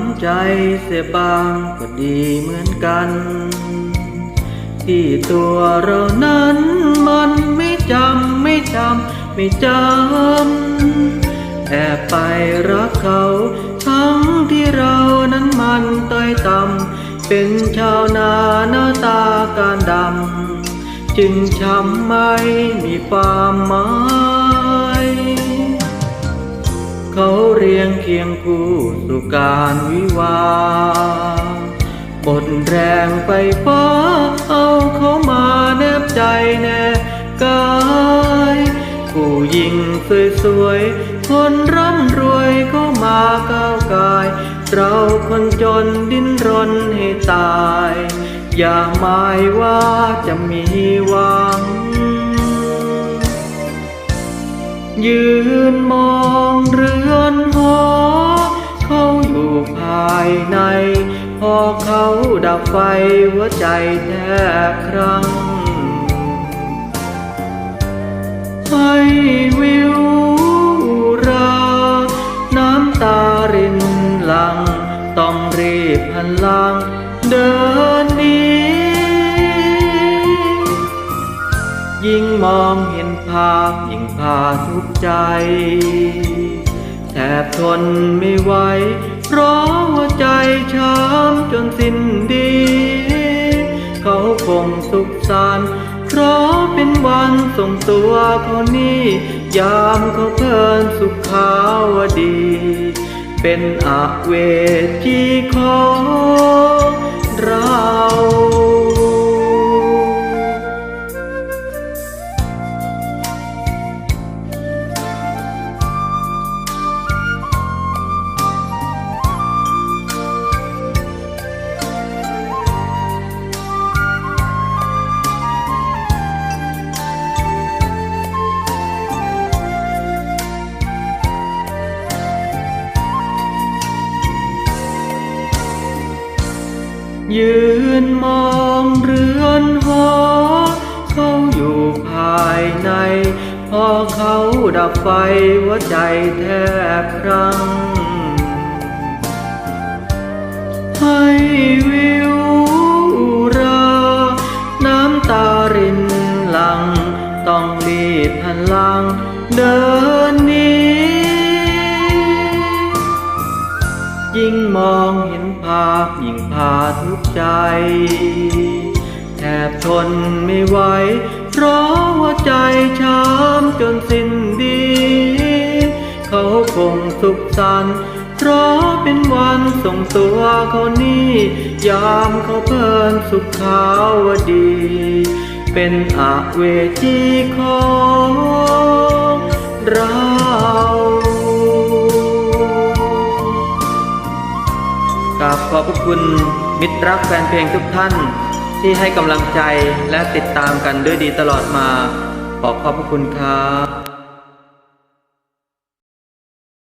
ำใจเสียบางก็ดีเหมือนกัน ที่ตัวเรานั้นมันไม่จำไม่จำไม่จำแอบไปรักเขา ทั้งที่เรานั้นมันต้อยต่ำเป็นชาวนาหน้าตาการดำจึงช้ำไม่มีความหมาย เขาเรียงเคียงคู่สู่การวิวาหมดแรงไปฟ้าเอาเขามาแนบใจแนบกายผู้หญิงสวยๆ คนร่ำรวยเขามาก้าวกาย เราคนจนดิ้นรนให้ตาย อย่าหมายว่าจะมีหวัง ยืนมอง ใน พอเขาดับไฟหัวใจแทบครั้ง ให้วิวรา น้ำตารินหลัง ต้องรีบหันหลัง เดินหนี้ยิ่งมองเห็นภาพยิ่งพาทุกใจแทบทนไม่ไหวเพราะ คงสุขสันต์เพราะเป็นวันส่งตัวเขานี่ยามเขาเพลินสุขขาวดี เป็นอาเวทีของเรา ยืนมองเรือนหอเขาอยู่ภายใน พอเขาดับไฟหัวใจแทบครั้ง ให้วิวรา น้ำตารินหลัง ต้องรีบหันหลังเดิน ยิ่งมองเห็นภาพยิ่งพาทุกใจ แทบทนไม่ไหว เพราะหัวใจช้ำจนสิ้นดี เขาคงสุขสันต์เพราะเป็นวันส่งตัวเขานี่ ยามเขาเพลินสุขขาวดี เป็นอาเวจีของเรา ขอบพระคุณมิตรรักแฟนเพลงทุกท่าน ที่ให้กำลังใจและติดตามกันด้วยดีตลอดมา ขอขอบพระคุณครับ